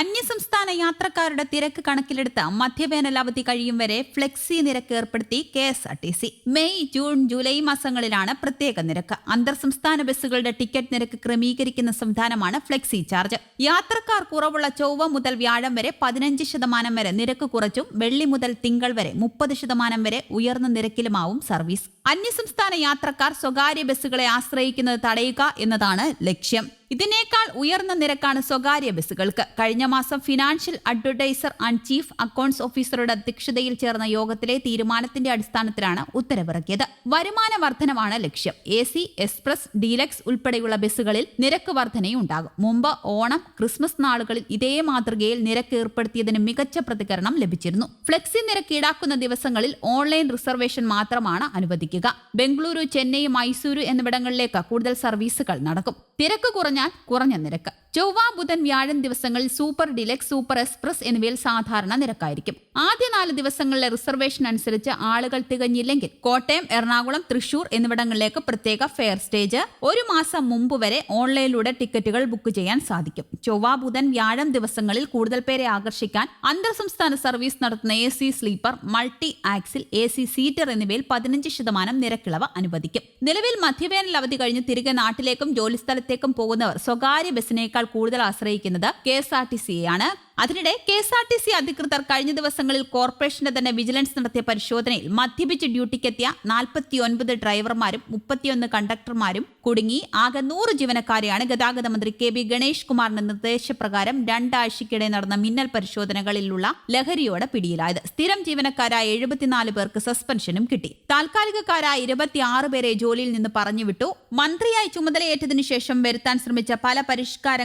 അന്യസംസ്ഥാന യാത്രക്കാരുടെ തിരക്ക് കണക്കിലെടുത്ത് മധ്യവേനൽ അവധി കഴിയും വരെ ഫ്ലെക്സി നിരക്ക് ഏർപ്പെടുത്തി K S R T C. May June July മാസങ്ങളിലാണ് പ്രത്യേക നിരക്ക്. അന്തർ സംസ്ഥാന ബസ്സുകളുടെ ടിക്കറ്റ് നിരക്ക് ക്രമീകരിക്കുന്ന സംവിധാനമാണ് ഫ്ലെക്സി ചാർജ്. യാത്രക്കാർ കുറവുള്ള ചൊവ്വ മുതൽ വ്യാഴം വരെ പതിനഞ്ച് ശതമാനം വരെ നിരക്ക് കുറച്ചും വെള്ളി മുതൽ തിങ്കൾ വരെ മുപ്പത് ശതമാനം വരെ ഉയർന്ന നിരക്കിലുമാവും സർവീസ്. അന്യസംസ്ഥാന യാത്രക്കാർ സ്വകാര്യ ബസ്സുകളെ ആശ്രയിക്കുന്നത് തടയുക എന്നതാണ് ലക്ഷ്യം. ഇതിനേക്കാൾ ഉയർന്ന നിരക്കാണ് സ്വകാര്യ ബസ്സുകൾക്ക്. കഴിഞ്ഞ മാസം financial advertiser and chief accounts ഓഫീസറുടെ അധ്യക്ഷതയിൽ ചേർന്ന യോഗത്തിലെ തീരുമാനത്തിന്റെ അടിസ്ഥാനത്തിലാണ് ഉത്തരവിറക്കിയത്. വരുമാന വർധനമാണ് ലക്ഷ്യം. എ സി എക്സ്പ്രസ് ഡീലക്സ് ഉൾപ്പെടെയുള്ള ബസ്സുകളിൽ നിരക്ക് വർധനയുണ്ടാകും. മുമ്പ് ഓണം ക്രിസ്മസ് നാളുകളിൽ ഇതേ മാതൃകയിൽ നിരക്ക് ഏർപ്പെടുത്തിയതിന് മികച്ച പ്രതികരണം ലഭിച്ചിരുന്നു. ഫ്ലെക്സി നിരക്ക് ഈടാക്കുന്ന ദിവസങ്ങളിൽ ഓൺലൈൻ റിസർവേഷൻ മാത്രമാണ് അനുവദിക്കുക. ബംഗളൂരു ചെന്നൈ മൈസൂരു എന്നിവിടങ്ങളിലേക്ക് കൂടുതൽ സർവീസുകൾ നടക്കും. തിരക്ക് കുറഞ്ഞ നിരക്ക്. ചൊവ്വ ബുധൻ വ്യാഴം ദിവസങ്ങളിൽ സൂപ്പർ ഡിലക്സ് സൂപ്പർ എക്സ്പ്രസ് എന്നിവയിൽ സാധാരണ നിരക്കായിരിക്കും. ആദ്യ നാല് ദിവസങ്ങളിലെ റിസർവേഷൻ അനുസരിച്ച് ആളുകൾ തികഞ്ഞില്ലെങ്കിൽ കോട്ടയം എറണാകുളം തൃശൂർ എന്നിവിടങ്ങളിലേക്ക് പ്രത്യേക ഫെയർ സ്റ്റേജ് ഒരു മാസം മുമ്പ് വരെ ഓൺലൈനിലൂടെ ടിക്കറ്റുകൾ ബുക്ക് ചെയ്യാൻ സാധിക്കും. ചൊവ്വ ബുധൻ വ്യാഴം ദിവസങ്ങളിൽ കൂടുതൽ പേരെ ആകർഷിക്കാൻ അന്തർ സംസ്ഥാന സർവീസ് നടത്തുന്ന A C sleeper multi axle A C seater എന്നിവയിൽ പതിനഞ്ച് ശതമാനം നിരക്കിളവ് അനുവദിക്കും. നിലവിൽ മധ്യവേനൽ അവധി കഴിഞ്ഞ് തിരികെ നാട്ടിലേക്കും ജോലിസ്ഥലത്തേക്കും പോകുന്നവർ സ്വകാര്യ ബസ്സിനേക്കാൾ കൂടുതൽ ആശ്രയിക്കുന്നത് കെ എസ് ആർ ടി സിയെയാണ് അതിനിടെ K S R T C അധികൃതർ കഴിഞ്ഞ ദിവസങ്ങളിൽ കോർപ്പറേഷന്റെ തന്നെ വിജിലൻസ് നടത്തിയ പരിശോധനയിൽ മദ്യപിച്ച് ഡ്യൂട്ടിക്കെത്തിയ നാൽപ്പത്തിയൊൻപത് ഡ്രൈവർമാരും മുപ്പത്തിയൊന്ന് കണ്ടക്ടർമാരും കുടുങ്ങി. ആകെ നൂറ് ജീവനക്കാരെയാണ് ഗതാഗത മന്ത്രി കെ ബി ഗണേഷ് കുമാറിന്റെ നിർദ്ദേശപ്രകാരം രണ്ടാഴ്ചയ്ക്കിടെ നടന്ന മിന്നൽ പരിശോധനകളിലുള്ള ലഹരിയോടെ പിടിയിലായത്. സ്ഥിരം ജീവനക്കാരായ എഴുപത്തിനാല് പേർക്ക് സസ്പെൻഷനും കിട്ടി. താൽക്കാലികക്കാരായ ഇരുപത്തിയാറ് പേരെ ജോലിയിൽ നിന്ന് പറഞ്ഞുവിട്ടു. മന്ത്രിയായി ചുമതലയേറ്റതിനു ശേഷം വരുത്താൻ ശ്രമിച്ച പല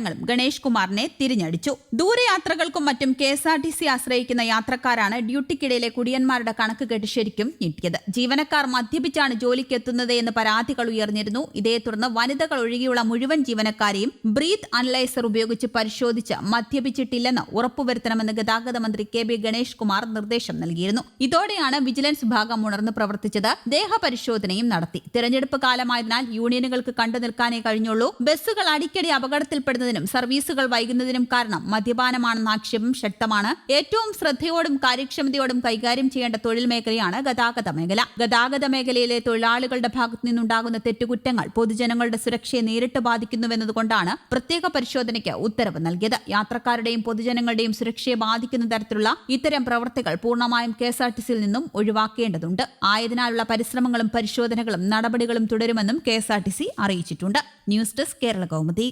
പരിഷ്കാരങ്ങളും ഗണേഷ് കുമാറിനെ തിരിഞ്ഞടിച്ചു. ദൂരയാത്രകൾക്കും മറ്റും K S R T C ആശ്രയിക്കുന്ന യാത്രക്കാരാണ് ഡ്യൂട്ടിക്കിടയിലെ കുടിയന്മാരുടെ കണക്ക് കേട്ട് ശരിക്കും ഞെട്ടിയത്. ജീവനക്കാർ മദ്യപിച്ചാണ് ജോലിക്ക് എത്തുന്നത് എന്ന് പരാതികൾ ഉയർന്നിരുന്നു. ഇതേ തുടർന്ന് വനിതകൾ ഒഴികെയുള്ള മുഴുവൻ ജീവനക്കാരെയും ബ്രീത്ത് അനലൈസർ ഉപയോഗിച്ച് പരിശോധിച്ച് മദ്യപിച്ചിട്ടില്ലെന്ന് ഉറപ്പുവരുത്തണമെന്ന് ഗതാഗത മന്ത്രി കെ ബി ഗണേഷ് കുമാർ നിർദ്ദേശം നൽകിയിരുന്നു. ഇതോടെയാണ് വിജിലൻസ് വിഭാഗം ഉണർന്ന് പ്രവർത്തിച്ചത്. ദേഹപരിശോധനയും നടത്തി. തിരഞ്ഞെടുപ്പ് കാലമായതിനാൽ യൂണിയനുകൾക്ക് കണ്ടു നിൽക്കാനേ കഴിഞ്ഞുള്ളൂ. ബസ്സുകൾ അടിക്കടി അപകടത്തിൽപ്പെടുന്നതിനും സർവീസുകൾ വൈകുന്നതിനും കാരണം മദ്യപാനമാണെന്ന ആക്ഷേപം ശക്തമാണ്. ഏറ്റവും ശ്രദ്ധയോടും കാര്യക്ഷമതയോടും കൈകാര്യം ചെയ്യേണ്ട തൊഴിൽ മേഖലയാണ് ഗതാഗത മേഖല. ഗതാഗത മേഖലയിലെ തൊഴിലാളികളുടെ ഭാഗത്തു നിന്നുണ്ടാകുന്ന തെറ്റുകുറ്റങ്ങൾ പൊതുജനങ്ങളുടെ സുരക്ഷയെ നേരിട്ട് ബാധിക്കുന്നുവെന്നതുകൊണ്ടാണ് പ്രത്യേക പരിശോധനയ്ക്ക് ഉത്തരവ് നൽകിയത്. യാത്രക്കാരുടെയും പൊതുജനങ്ങളുടെയും സുരക്ഷയെ ബാധിക്കുന്ന തരത്തിലുള്ള ഇത്തരം പ്രവർത്തികൾ പൂർണമായും കെ നിന്നും ഒഴിവാക്കേണ്ടതുണ്ട്. ആയതിനാലുള്ള പരിശ്രമങ്ങളും പരിശോധനകളും നടപടികളും തുടരുമെന്നും K S R T C അറിയിച്ചിട്ടുണ്ട്. News desk Kerala Kaumudi.